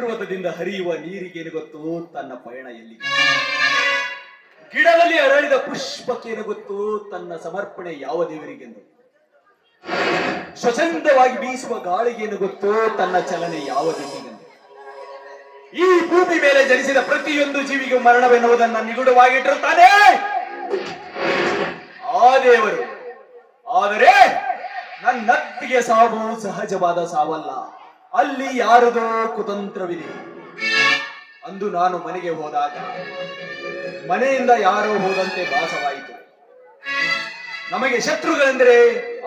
ಪರ್ವತದಿಂದ ಹರಿಯುವ ನೀರಿಗೇನು ಗೊತ್ತು? ತನ್ನ ಪಯಣ ಎಲ್ಲಿ ಗಿಡದಲ್ಲಿ ಅರಳಿದ ಪುಷ್ಪಕ್ಕೇನು ಗೊತ್ತು? ತನ್ನ ಸಮರ್ಪಣೆ ಯಾವ ದೇವರಿಗೆಂದು? ಸ್ವಚ್ಛಂದವಾಗಿ ಬೀಸುವ ಗಾಳಿಗೇನು ಗೊತ್ತು? ತನ್ನ ಚಲನೆ ಯಾವ ದಿಕ್ಕಿಗೆಂದು? ಈ ಭೂಮಿ ಮೇಲೆ ಜನಿಸಿದ ಪ್ರತಿಯೊಂದು ಜೀವಿಗೂ ಮರಣವೆನ್ನುವುದನ್ನು ನಿಗೂಢವಾಗಿಟ್ಟಿರುತ್ತಾನೆ ಆ ದೇವರು. ಆದರೆ ನನ್ನತ್ತಿಗೆ ಸಾವು ಸಹಜವಾದ ಸಾವಲ್ಲ. ಅಲ್ಲಿ ಯಾರದೋ ಕುತಂತ್ರವಿದೆ? ಅಂದು ನಾನು ಮನೆಗೆ ಹೋದಾಗ ಮನೆಯಿಂದ ಯಾರೋ ಹೋದಂತೆ ಭಾಸವಾಯಿತು. ನಮಗೆ ಶತ್ರುಗಳೆಂದರೆ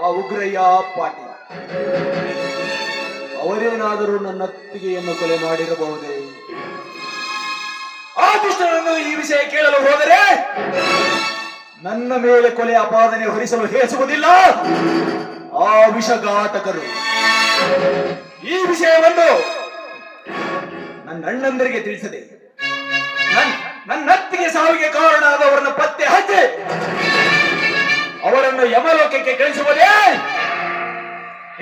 ಆ ಉಗ್ರಯ್ಯ ಪಾಟೀಲ್. ಅವರೇನಾದರೂ ನನ್ನ ಅತ್ತಿಗೆಯನ್ನು ಕೊಲೆ ಮಾಡಿರಬಹುದೇ? ಆ ಕೃಷ್ಣನನ್ನು ಈ ವಿಷಯ ಕೇಳಲು ಹೋದರೆ ನನ್ನ ಮೇಲೆ ಕೊಲೆ ಅಪಾದನೆ ಹೊರಿಸಲು ಹೇಸುವುದಿಲ್ಲ. ಆ ವಿಷಘಾತಕರು ಈ ವಿಷಯವನ್ನು ನನ್ನ ಅಣ್ಣಂದರಿಗೆ ತಿಳಿಸದೆ. ನನ್- ನನ್ನ ಅತ್ತಿಗೆ ಸಾವಿಗೆ ಕಾರಣ ಆದವರನ್ನು ಪತ್ತೆ ಹಚ್ಚಿ ಅವರನ್ನು ಯಮಲೋಕಕ್ಕೆ ಕಳಿಸುವುದೇ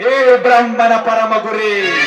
ಹೇ ಬ್ರಹ್ಮನ ಪರಮ ಗುರಿ.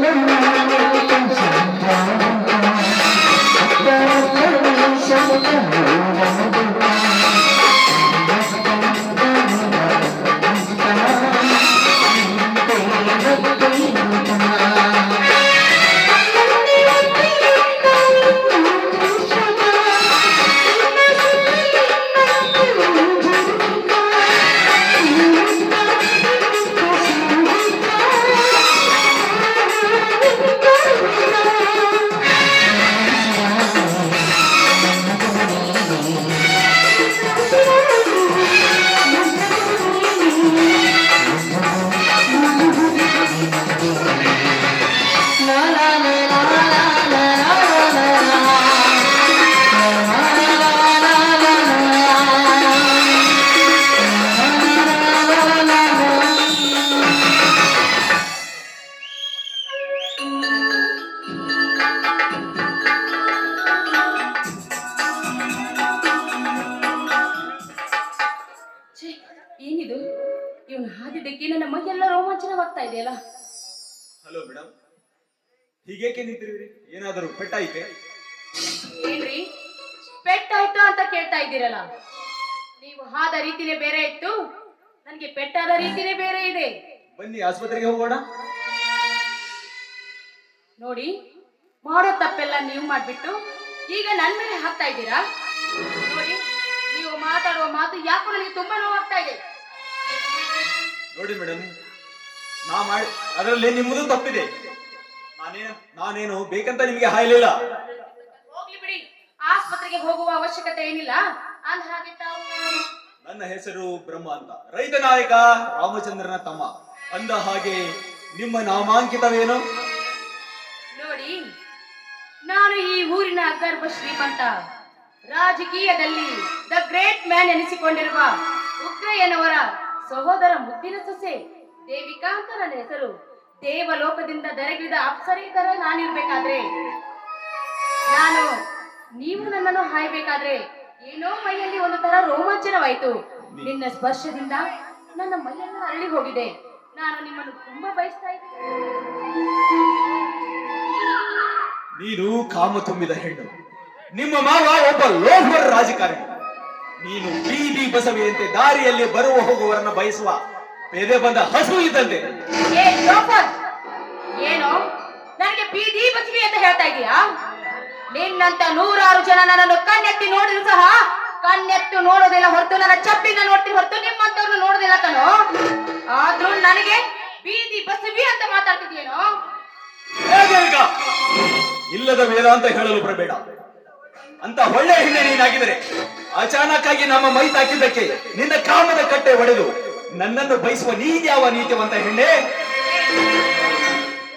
Gracias. ಇವನು ಹಾದಿದ್ದಕ್ಕೆ ನನ್ನ ಮೈಯೆಲ್ಲ ರೋಮಾಂಚನವಾಗ್ತಾ ಇದೆಯಲ್ಲ? ಹಲೋ ಮೇಡಮ್ ಹೀಗೇಕೆ ನಿಂತಿರಿ ಏನಾದರೂ ಪೆಟ್ಟಾಯಿತೆ? ಏನ್ರಿ? ಪೆಟ್ಟಾಯ್ತು ಅಂತ ಕೇಳ್ತಾ ಇದ್ದೀರಲ್ಲ? ನೀವು ಹಾದ ರೀತಿನೇ ಬೇರೆ ಇತ್ತು? ನನಗೆ ಪೆಟ್ಟಾದ ರೀತಿನೇ ಬೇರೆ ಇದೆ. ಬನ್ನಿ ಆಸ್ಪತ್ರೆಗೆ ಹೋಗೋಣ. ನೋಡಿ ಮಾಡೋ ತಪ್ಪೆಲ್ಲ ನೀವು ಮಾಡ್ಬಿಟ್ಟು ಈಗ ನನ್ನ ಮೇಲೆ ಹಾಕ್ತಾ ಇದ್ದೀರಾ? ನೋಡಿ ನೀವು ಮಾತಾಡುವ ಮಾತು ಯಾಕೋ ನನಗೆ ತುಂಬಾ ನೋವಾಗ್ತಾ ಇದೆ. ನೋಡಿ ಮೇಡಮ್ ನಾ ಮಾಡಿ ಅದರಲ್ಲಿ ನಿಮ್ಮದು ತಪ್ಪಿದೆ. ನಾನೇನು ನಾನೇನು ಬೇಕಂತ ನಿಮಗೆ ಹಾಯಲಿಲ್ಲ. ಹೋಗ್ಲಿ ಬಿಡಿ. ಆಸ್ಪತ್ರೆಗೆ ಹೋಗುವ ಅವಶ್ಯಕತೆ ಏನಿಲ್ಲ. ಅಂದ ಹಾಗೆ ತಾವು ನನ್ನ ಹೆಸರು ಬ್ರಹ್ಮ ಅಂತ. ರೈತ ನಾಯಕ ರಾಮಚಂದ್ರನ ತಮ್ಮ. ಅಂದ ಹಾಗೆ ನಿಮ್ಮ ನಾಮಾಂಕಿತವೇನು? ನೋಡಿ ನಾನು ಈ ಊರಿನ ಗರ್ಭ ಶ್ರೀಮಂತ ರಾಜಕೀಯದಲ್ಲಿ ದ ಗ್ರೇಟ್ ಮ್ಯಾನ್ ಎನಿಸಿಕೊಂಡಿರುವ ಉಗ್ರಯ್ಯನವರ ಸಹೋದರ ಮುದ್ದಿನ ಸೊಸೆ ದೇವಿಕಾಂತ ನನ್ನ ಹೆಸರು. ದೇವಲೋಕದಿಂದ ದರೆಗಿಳಿದ ಅಪ್ಸರಿ ತರ ನಾನಿರ್ಬೇಕಾದ್ರೆ? ನಾನು, ನೀವು ನನ್ನನ್ನು ಹಾಯ್ಬೇಕಾದ್ರೆ? ಏನೋ ಮೈಯಲ್ಲಿ ಒಂದು ತರ ರೋಮಾಂಚನವಾಯಿತು. ನಿನ್ನ ಸ್ಪರ್ಶದಿಂದ ನನ್ನ ಮೈಯೆಲ್ಲ ಅರಳಿ ಹೋಗಿದೆ. ನಾನು ನಿಮ್ಮನ್ನು ತುಂಬಾ ಬಯಸ್ತಾ ಇದ್ದೀನಿ. ನೀನು ಕಾಮ ತುಂಬಿದ ಹೆಣ್ಣು. ನಿಮ್ಮ ಮಾವ ಒಬ್ಬ ಲೋಹರ ರಾಜಕಾರಣಿ. ನೀನು ಬೀದಿ ಬಸವಿಯಂತೆ ದಾರಿಯಲ್ಲಿ ಬರುವ ಹೋಗುವವರನ್ನ ಬಯಸುವ ಬೇರೆ ಬಂದ ಹಸು ಇದ್ದಂತೆ! ಏನು? ನನಗೆ ಬೀದಿ ಬಸವಿ ಅಂತ ಹೇಳ್ತಾ ಇದೀಯಾ? ನಿನ್ನಂತ ನೂರಾರು ಜನ ನನ್ನನ್ನು ಕಣ್ಣೆತ್ತಿ ನೋಡಿದ್ರು ಸಹ ಕಣ್ಣೆತ್ತು ನೋಡೋದಿಲ್ಲ ಹೊರತು ನನ್ನ ಚಪ್ಪಿನ ನೋಡ್ತೀನಿ ಹೊರತು ನಿಮ್ಮಂತವ್ರನ್ನ ನೋಡೋದಿಲ್ಲ ತಾನು ಆದ್ರೂ ನನಗೆ ಬೀದಿ ಬಸವಿ ಅಂತ ಮಾತಾಡ್ತಿದ್ಯೇನೋ? ಇಲ್ಲದ ವೇದಾಂತ ಹೇಳಲು ಬರಬೇಡ ಅಂತ ಒಳ್ಳೆ ಹೆಣ್ಣೆ ನೀನಾಗಿದರೆ ಅಚಾನಕ್ ಆಗಿ ನಮ್ಮ ಮೈ ತಾಕಿದ್ದಕ್ಕೆ ನಿನ್ನ ಕಾಮದ ಕಟ್ಟೆ ಒಡೆದು ನನ್ನನ್ನು ಬಯಸುವ ನೀನ್ಯಾವ ನೀತಿವಂತ ಹೆಣ್ಣೆ?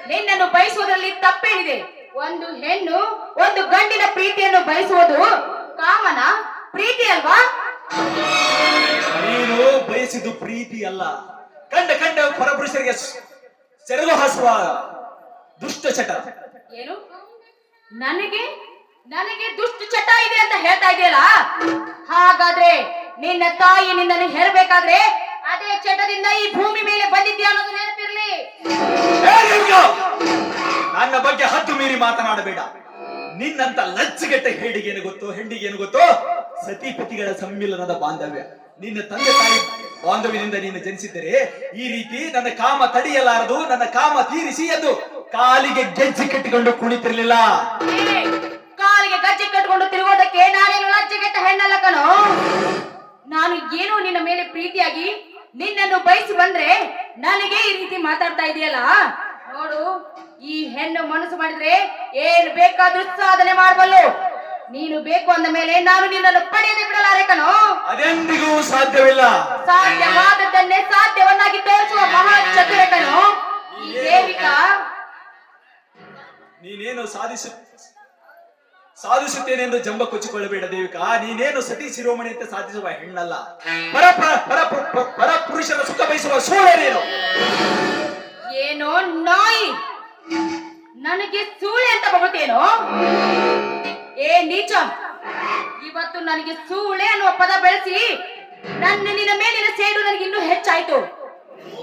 ನಿನ್ನನ್ನು ಬಯಸುವುದರಲ್ಲಿ ತಪ್ಪೇನಿದೆ. ಒಂದು ಹೆಣ್ಣು ಒಂದು ಗಂಡಿನ ಪ್ರೀತಿಯನ್ನು ಬಯಸುವುದು ಕಾಮನ ಪ್ರೀತಿ ಅಲ್ವಾ? ನೀನು ಬಯಸಿದ್ದು ಪ್ರೀತಿ ಅಲ್ಲ. ಕಂಡ ಕಂಡ ಪರಪುರುಷರಿಗೆ ಸೆರೆದು ಹಾಸುವ ದುಷ್ಟ ಚಟ. ಏನು? ನನಗೆ ನನಗೆ ದುಷ್ಟ ಚಟ ಇದೆ ಅಂತ ಹೇಳ್ತಾ ಇದೆಯಲ್ಲ ಹಾಗಾದ್ರೆ ನಿನ್ನ ತಾಯಿ ನಿನ್ನನ್ನು ಹೆರಬೇಕಾದ್ರೆ ಅದೇ ಚಟದಿಂದ ಈ ಭೂಮಿ ಮೇಲೆ ಬಂದಿದ್ಯಾ ಅನ್ನೋದು ನೆನಪಿರ್ಲಿ. ನನ್ನ ಬಗ್ಗೆ ಹತ್ತು ಮೀರಿ ಮಾತನಾಡಬೇಡ. ನಿನ್ನಂತ ಲಜ್ಜೆಗೆಟ್ಟ ಏನು ಗೊತ್ತು ಹೆಂಡಿಗೇನು ಗೊತ್ತು? ಸತಿಪತಿಗಳ ಸಮ್ಮಿಲನದ ಬಾಂಧವ್ಯ. ನಿನ್ನ ತಂದೆ ತಾಯಿ ಬಾಂಧವ್ಯದಿಂದ ನೀನು ಜನಿಸಿದ್ದರೆ ಈ ರೀತಿ ನನ್ನ ಕಾಮ ತಡೆಯಲಾರದು ನನ್ನ ಕಾಮ ತೀರಿಸಿ ಎಂದು ಕಾಲಿಗೆ ಗೆಜ್ಜೆ ಕಟ್ಟಿಕೊಂಡು ಕುಣಿತಿರ್ಲಿಲ್ಲ. ಏ, ಕಾಲಿಗೆ ಗಜ್ಜೆ ಕಟ್ಕೊಂಡು ತಿರುಗೋದಕ್ಕೆ ನಾನೇನು ಲಜ್ಜೆಗೆಟ್ಟ ಹೆಣ್ಣಲ್ಲ ಕಣೋ? ನಾನು ಏನು ನಿನ್ನ ಮೇಲೆ ಪ್ರೀತಿಯಾಗಿ ನಿನ್ನನ್ನು ಬಯಸಿ ಬಂದ್ರೆ ನನಗೆ ಈ ರೀತಿ ಮಾತಾಡ್ತಾ ಇದೆಯಲ್ಲ? ನೋಡು ಈ ಹೆಣ್ಣು ಮನಸ್ಸು ಮಾಡಿದ್ರೆ ಏನ್ ಬೇಕಾದ್ರೂ ಸಾಧನೆ ಮಾಡಬಲ್ಲು. ನೀನು ಬೇಕು ಅಂದ ಮೇಲೆ ನಾನು ನಿನ್ನನ್ನು ಪಡೆಯದೆ ಬಿಡಲಾರೆ ಕಣೋ? ಅದೆಂದಿಗೂ ಸಾಧ್ಯವಿಲ್ಲ. ಸಾಧ್ಯವಾದದ್ದನ್ನೇ ಸಾಧ್ಯವನ್ನಾಗಿ ತೋರಿಸುವ ಮಹಾ ಚತುರ ಕಣೋ? ಈ ದೇವಿಕಾ? ನೀನೇನು ಸಾಧಿಸು ಸಾಧಿಸುತ್ತೇನೆಂದು ಜಂಬ ಕೊಚ್ಚಿಕೊಳ್ಳಬೇಡ ದೇವಿಕಾ. ನೀನೇನು ಸತಿ ಶಿರೋಮಣಿ ಅಂತ ಸಾಧಿಸುವ ಹೆಣ್ಣಲ್ಲ. ಪರ ಪರ ಪರ ಪರ- ಪರ ಪುರುಷರ ಸುಖ ಬಯಸುವ ಸೂಳನೇನು? ನೀನು ಏನೋ ನಾಯಿ. ನನಗೆ ಸೂಳೆ ಅಂತ ಬರುತ್ತೇನೋ? ಏ ನೀಚ, ಇವತ್ತು ನನಗೆ ಸೂಳೆ ಅನ್ನುವ ಪದ ಬೆಳೆಸಿ, ನನ್ನ ನಿನ್ನ ಮೇಲಿನ ಸೇಡು ನನಗೆ ಇನ್ನೂ ಹೆಚ್ಚಾಯ್ತು.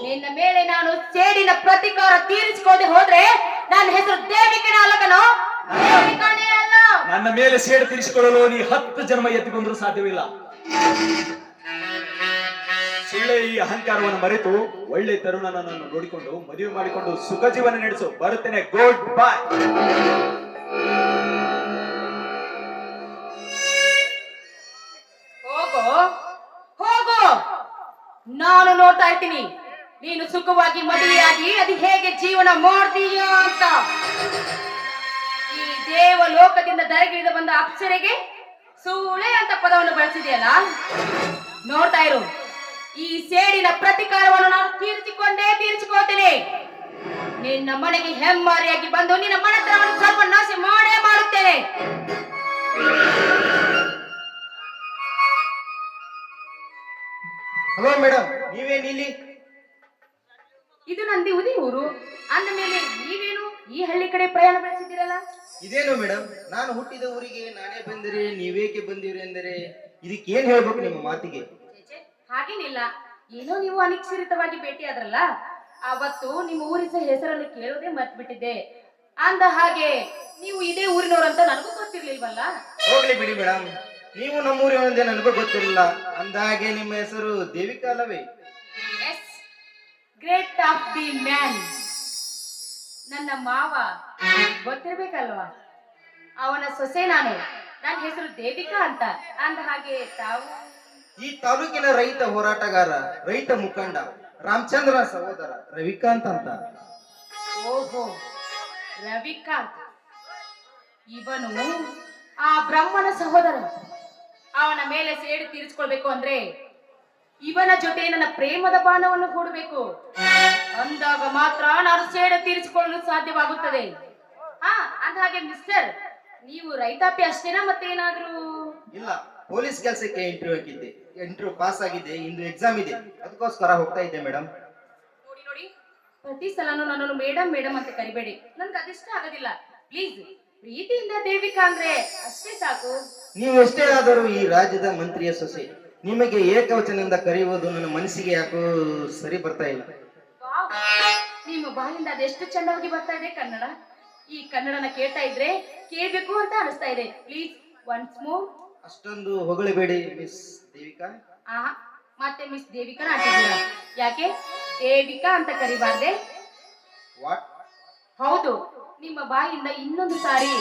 ನಿನ್ನ ಮೇಲೆ ನಾನು ಸೇಡಿನ ಪ್ರತಿಕಾರ ತೀರಿಸಿಕೊಳ್ಳದೆ ಹೋದ್ರೆ, ನನ್ನ ಹೆಸರು ದೇವಿಕನ ಅಲ್ಲಕನೋ? ದೇವಿಕನೇ ಅಲ್ಲ ನನ್ನ ಮೇಲೆ ಸೇಡು ತೀರಿಸಿಕೊಳ್ಳಲು ನೀ ಹತ್ತು ಜನ್ಮ ಎತ್ತಿ ಬಂದರೂ ಸಾಧ್ಯವಿಲ್ಲ. ಸುಳ್ಳೆ ಈ ಅಹಂಕಾರವನ್ನು ಮರೆತು ಒಳ್ಳೆ ತರುಣನನ್ನು ನೋಡಿಕೊಂಡು ಮದುವೆ ಮಾಡಿಕೊಂಡು ಸುಖ ಜೀವನ ನಡೆಸು. ಬರುತ್ತೇನೆ. ಗುಡ್ ಬಾಯ್ ಹೋಗೋ? ಹೋಗೋ? ನಾನು ನೋಡ್ತಾ ಇರ್ತೀನಿ. ನೀನು ಸುಖವಾಗಿ ಮದುವೆಯಾಗಿ ಅದು ಹೇಗೆ ಜೀವನ ಮಾಡ್ತೀಯ ಅಂತ. ದೇವ ಲೋಕದಿಂದ ದರಗಿಳಿದು ಬಂದ ಅಪ್ಸರೆಗೆ ಸೂಳೆ ಅಂತ ಪದವನ್ನು ಬಳಸಿದೆಯಲ್ಲ? ನೋಡ್ತಾ ಇರು. ಈ ಸೇಡಿನ ಪ್ರತಿಕಾರವನ್ನು ನಾನು ತೀರಿಸಿಕೊಂಡೇ ತೀರಿಸಿಕೊಳ್ತೇನೆ. ನಿನ್ನ ಮನೆಗೆ ಹೆಮ್ಮಾರಿಯಾಗಿ ಬಂದು ನಿನ್ನ ಮನೆತನವನ್ನು ನಾಶ ಮಾಡೇ ಮಾಡುತ್ತೇನೆ. ಹಲೋ ಮೇಡಮ್ ನೀವೇನ್ ಇಲ್ಲಿ ಇದು ನಂದಿ ಉದಿ ಊರು. ಅಂದ ಮೇಲೆ ನೀವೇನು ಈ ಹಳ್ಳಿ ಕಡೆ ಪ್ರಯಾಣ ಬೆಳೆಸಿದ್ದೀರಲ್ಲ? ಇದೇನು ಮೇಡಮ್ ನಾನು ಹುಟ್ಟಿದ ಊರಿಗೆ ನಾನೇ ಬಂದರೆ ನೀವೇಕೆ ಬಂದಿರಿ ಅಂದರೆ ಇದಕ್ಕೆ ಏನ್ ಹೇಳ್ಬೇಕು ನಿಮ್ಮ ಮಾತಿಗೆ? ಹಾಗೇನಿಲ್ಲ. ಏನೋ ನೀವು ಅನಿಶ್ಚಿತವಾಗಿ ಭೇಟಿಯಾದ್ರಲ್ಲ ಅವತ್ತು ನಿಮ್ಮ ಊರಿನ ಹೆಸರನ್ನು ಕೇಳೋದೇ ಮರ್ತ್ಬಿಟ್ಟಿದ್ದೆ. ಅಂದ ಹಾಗೆ ನೀವು ಇದೇ ಊರಿನವರಂತ ನನಗೂ ಗೊತ್ತಿರ್ಲಿಲ್ವಲ್ಲ? ಹೋಗ್ಲಿ ಬಿಡಿ ಮೇಡಮ್ ನೀವು ನಮ್ಮೂರಿನೊಂದೇ ನನಗೂ ಗೊತ್ತಿರಲಿಲ್ಲ ಅಂದಾಗೆ ನಿಮ್ಮ ಹೆಸರು ದೇವಿಕಾ ಅಲ್ಲವೇ? Yes great of the man ನನ್ನ ಮಾವ. ಗೊತ್ತಿರ್ಬೇಕಲ್ವಾ? ಅವನ ಸೊಸೆ ನಾನು. ನನ್ನ ಹೆಸರು ದೇವಿಕಾ ಅಂತ. ಅಂದ ಹಾಗೆ ತಾವು? ಈ ತಾಲೂಕಿನ ರೈತ ಹೋರಾಟಗಾರ ರೈತ ಮುಖಂಡ ರಾಮಚಂದ್ರ ಸಹೋದರ ರವಿಕಾಂತ್ ಅಂತ ಓಹೋ ರವಿಕಾಂತ್ ಇವನು ಆ ಬ್ರಹ್ಮನ ಸಹೋದರ. ಅವನ ಮೇಲೆ ಸೇಡು ತೀರಿಸ್ಕೊಳ್ಬೇಕು ಅಂದ್ರೆ ಇವನ ಜೊತೆ ನನ್ನ ಪ್ರೇಮದ ಬಾಣವನ್ನು ಹೂಡಬೇಕು. ಅಂದಾಗ ಮಾತ್ರ ನಾನು ಸೇಡ ತೀರಿಸಿಕೊಳ್ಳಲು ಸಾಧ್ಯವಾಗುತ್ತದೆ. ಹಾ ಅಂದ ಹಾಗೆ ಮಿಸ್ಟರ್ ನೀವು ರೈತಾಪಿ ಅಷ್ಟೇನಾ ಮತ್ತೇನಾದ್ರೂ? ಇಲ್ಲ ಪೊಲೀಸ್ ಕೆಲಸಕ್ಕೆ ಇಂಟರ್ವ್ಯೂ ಹಾಕಿದ್ದೆ. ಇಂಟರ್ವ್ಯೂ ಪಾಸ್ ಆಗಿದೆ ಇಂದು ಎಕ್ಸಾಮ್ ಇದೆ. ಅದಕ್ಕೋಸ್ಕರ ಹೋಗ್ತಾ ಇದ್ದೆ ಮೇಡಮ್ ನೋಡಿ ನೋಡಿ. ಪ್ರತಿ ಸಲನು ನನ್ನನ್ನು ಮೇಡಮ್ ಮೇಡಮ್ ಅಂತ ಕರಿಬೇಡಿ. ನನ್ಗೆ ಅದಿಷ್ಟ ಆಗೋದಿಲ್ಲ. ಪ್ಲೀಸ್ ಪ್ರೀತಿಯಿಂದ ದೇವಿಕಾ ಅಂದ್ರೆ ಅಷ್ಟೇ ಸಾಕು. ನೀವು ಎಷ್ಟೇ ಆದರೂ ಈ ರಾಜ್ಯದ ಮಂತ್ರಿಯ ಸೊಸೆ. ನಿಮಗೆ ಏಕವಚನದಿಂದ ಕರೆಯುವುದು ನನ್ನ ಮನಸ್ಸಿಗೆ ಯಾಕೋ ಸರಿ ಬರ್ತಾ ಇಲ್ಲ! ನಿಮ್ಮ ಬಾಯಿಂದ ಅದೆಷ್ಟು ಚೆನ್ನಾಗಿ ಬರ್ತಾ ಇದೆ ಕನ್ನಡ? ಈ ಕನ್ನಡನ ಕೇಳ್ತಾ ಇದ್ರೆ ಕೇಳ್ಬೇಕು ಅಂತ ಅನಿಸ್ತಾ ಇದೆ. ಪ್ಲೀಸ್ ಒನ್ಸ್ ಮೋರ್ ಅಷ್ಟೊಂದು ಹೊಗಳಬೇಡಿ ಮಿಸ್ ದೇವಿಕಾ. ಆ ಮತ್ತೆ ಮಿಸ್ ದೇವಿಕಾ ಅಂತಿದ್ದೀರಾ ಯಾಕೆ? ದೇವಿಕಾ ಅಂತ ಕರಿಬಾರ್ದೆ. ವಾಟ್ ಹೌದು ನಿಮ್ಮ ಬಾಯಿಂದ ಇನ್ನೊಂದು ಸಾರಿ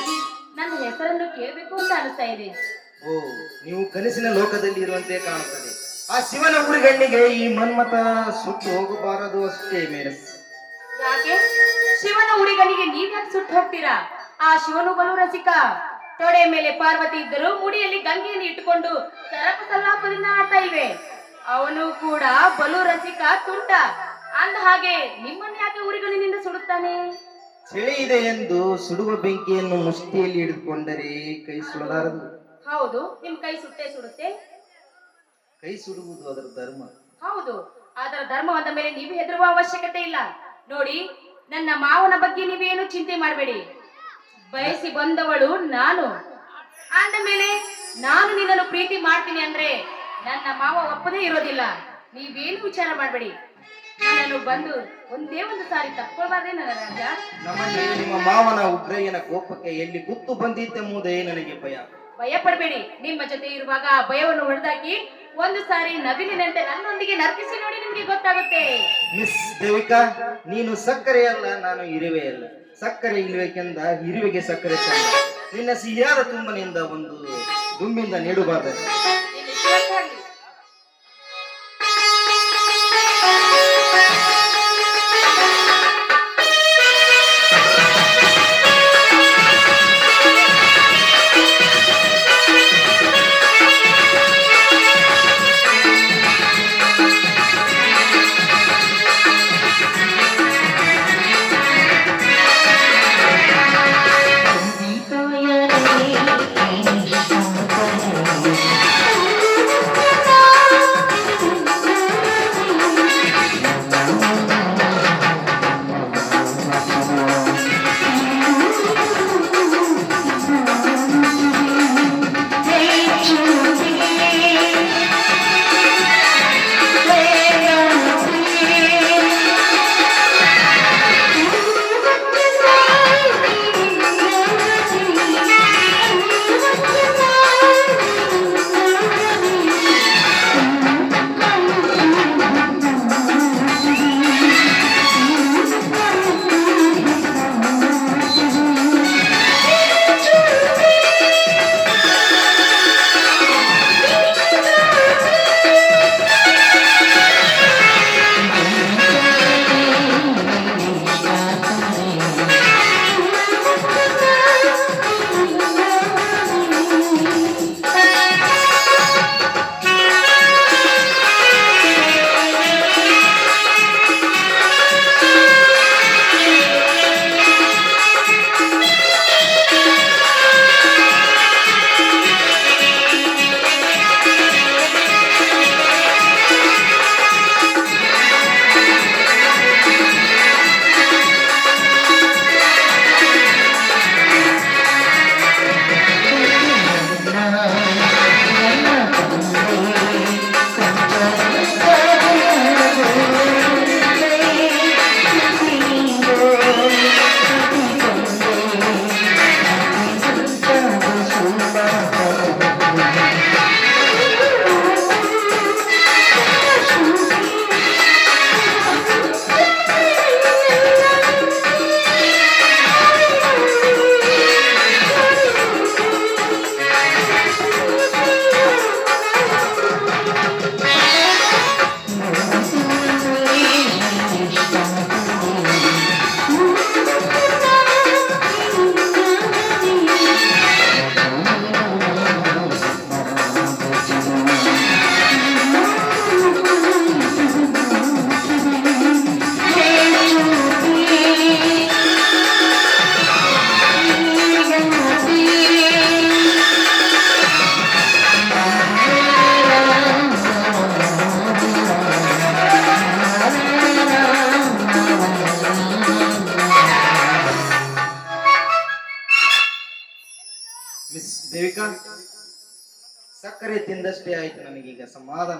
ನನ್ನ ಹೆಸರನ್ನು ಕೇಳಬೇಕು ಅಂತ ಅನಿಸ್ತಾ ಇದೆ. ಓ ನೀವು ಕನಸಿನ ಲೋಕದಲ್ಲಿ ಇರುವಂತೆ ಕಾಣುತ್ತದೆ. ಆ ಶಿವನ ಹುಡುಗಣ್ಣಿಗೆ ಈ ಮನ್ಮತ ಸುಟ್ಟು ಹೋಗಬಾರದು ಅಷ್ಟೇ ಮೇಡಮ್ ಯಾಕೆ? ಶಿವನ ಹುಡುಗನಿಗೆ ನೀವ್ಯಾಕೆ ಸುಟ್ಟು ಹೋಗ್ತೀರಾ? ಆ ಶಿವನು ಬಲು ರಸಿಕ. ತೊಡೆ ಮೇಲೆ ಪಾರ್ವತಿ ಇದ್ದರು ಮುಡಿಯಲ್ಲಿ ಗಂಗೆಯನ್ನು ಇಟ್ಟುಕೊಂಡು ಸರಪ ಸಲ್ಲಾಪದಿಂದ ಆಡ್ತಾ ಇವೆ. ಅವನು ಕೂಡ ಬಲು ರಸಿಕ ತುಂಟ. ಅಂದ ಹಾಗೆ ನಿಮ್ಮನ್ನ ಯಾಕೆ ಉರಿಗಳಿನಿಂದ ಸುಡುತ್ತಾನೆ? ಚಳಿ ಇದೆ ಎಂದು ಸುಡುವ ಬೆಂಕಿಯನ್ನು ಮುಷ್ಟಿಯಲ್ಲಿ ಹಿಡಿದುಕೊಂಡರೆ ಕೈ ಸುಡಲಾರದು. ಹೌದು ನಿಮ್ ಕೈ ಸುಟ್ಟೆ ಸುಡುತ್ತೆ. ಕೈ ಸುಡುವುದು ಅದರ ಧರ್ಮ. ಹೌದು ಅದರ ಧರ್ಮವಾದ ಮೇಲೆ ನೀವು ಹೆದರುವ ಅವಶ್ಯಕತೆ ಇಲ್ಲ. ನೋಡಿ ನನ್ನ ಮಾವನ ಬಗ್ಗೆ ನೀವೇನು ಚಿಂತೆ ಮಾಡಬೇಡಿ. ಬಯಸಿ ಬಂದವಳು ನಾನು. ಅಂದ ಮೇಲೆ ನಾನು ನಿನ್ನನ್ನು ಪ್ರೀತಿ ಮಾಡ್ತೀನಿ ಅಂದ್ರೆ ನನ್ನ ಮಾವ ಒಪ್ಪದೇ ಇರೋದಿಲ್ಲ. ನೀವೇನು ವಿಚಾರ ಮಾಡಬೇಡಿ. ನಾನು ಬಂದು ಒಂದೇ ಒಂದು ಸಾರಿ ತಕ್ಕೊಳ್ಬಾರ್ದೇ ನನ್ನ ರಾಜ. ನಿಮ್ಮ ಮಾವನ ಉಗ್ರಯ್ಯನ ಕೋಪಕ್ಕೆ ಎಲ್ಲಿ ಗುತ್ತು ಬಂದಿತ್ತೆಂಬುದೇ ನನಗೆ ಭಯ. ಭಯ ಪಡಬೇಡಿ ನಿಮ್ಮ ಜೊತೆ ಇರುವಾಗ ಆ ಭಯವನ್ನು ಹೊಡೆದಾಕಿ ಒಂದು ಸಾರಿ ನವಿಲಿನಂತೆ ನನ್ನೊಂದಿಗೆ ನರ್ತಿಸಿ ನೋಡಿ ನಿಮ್ಗೆ ಗೊತ್ತಾಗುತ್ತೆ. ಮಿಸ್ ದೇವಿಕಾ, ನೀನು ಸಕ್ಕರೆ ಅಲ್ಲ, ನಾನು ಇರುವೆ ಅಲ್ಲ. ಸಕ್ಕರೆ ಇಲ್ಬೇಕೆಂದ ಇರುವೆಗೆ ಸಕ್ಕರೆ ಚಂದ. ನಿನ್ನ ಸಿಹಿಯಾದ ತುಂಬನಿಂದ ಒಂದು ದುಂಬಿಂದ ನೀಡಬಾರದು.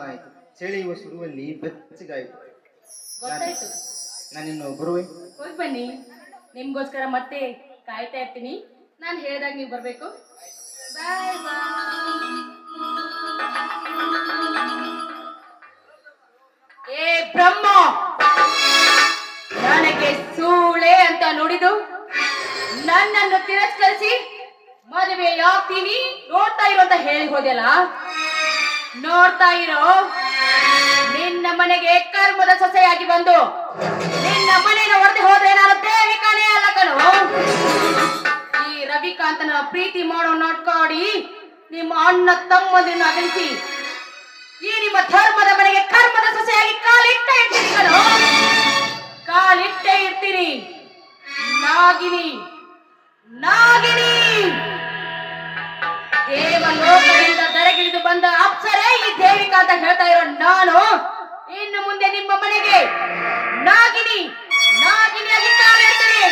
ಆಯ್ತು ಸೆಳೆಯುವ ಸುರುವಲ್ಲಿ ಬೆಚ್ಚಗಾಯಿತು. ಗೊತ್ತಾಯ್ತು. ನಾನಿನ್ನು ಬರುವೆ ಹೋಗಿ ಬನ್ನಿ. ನಿಮ್ಗೋಸ್ಕರ ಮತ್ತೆ ಕಾಯ್ತಾ ಇರ್ತೀನಿ. ನಾನು ಹೇಳಿದಾಗ ನೀವು ಬರಬೇಕು. ಬಾಯ್ ಬಾಯ್ ಏ ಬ್ರಹ್ಮ! ನನಗೆ ಸೂಳೆ ಅಂತ ನುಡಿದು ನನ್ನನ್ನು ತಿರಸ್ಕರಿಸಿ ಮದುವೆ ಯಾಕ್ತೀನಿ ನೋಡ್ತಾ ಇರೋ ಅಂತ ಹೇಳಿ ಹೋದೆಲ್ಲ ನೋಡ್ತಾ ಇರೋ? ನಿನ್ನ ಮನೆಗೆ ಕರ್ಮದ ಸೊಸೆಯಾಗಿ ಬಂದು ನಿನ್ನ ಮನೆಯ ಹೊಡೆದು ಹೋದ್ರೆ ನಾನು ದೇವಿಕಾನೇ ಅಲ್ಲ ಈ ರವಿಕಾಂತನ ಪ್ರೀತಿ ಮಾಡೋ ನೋಡ್ಕೊಡಿ ನಿಮ್ಮ ಅಣ್ಣ ತಮ್ಮದನ್ನು ಅಗಲಿಸಿ ಈ ನಿಮ್ಮ ಧರ್ಮದ ಮನೆಗೆ ಕರ್ಮದ ಸೊಸೆಯಾಗಿ ಕಾಲಿಟ್ಟ ಇರ್ತೀನಿ ಕಣು. ಕಾಲಿಟ್ಟೆ ಇರ್ತೀನಿ. ನಾಗಿನಿ. ನಾಗಿನಿ. ದೇವಲೋಕದಿಂದ ದರಗಿಳಿದು ಬಂದ ಅಪ್ಸರೆ, ಈ ದೇವಿಕಾ ಅಂತ ಹೇಳ್ತಾ ಇರೋ ನಾನು, ಇನ್ನು ಮುಂದೆ ನಿಮ್ಮ ಮನೆಗೆ ನಾಗಿನಿ ನಾಗಿನಿಯಾಗಿ ಕಾಲಿಡ್ತೀನಿ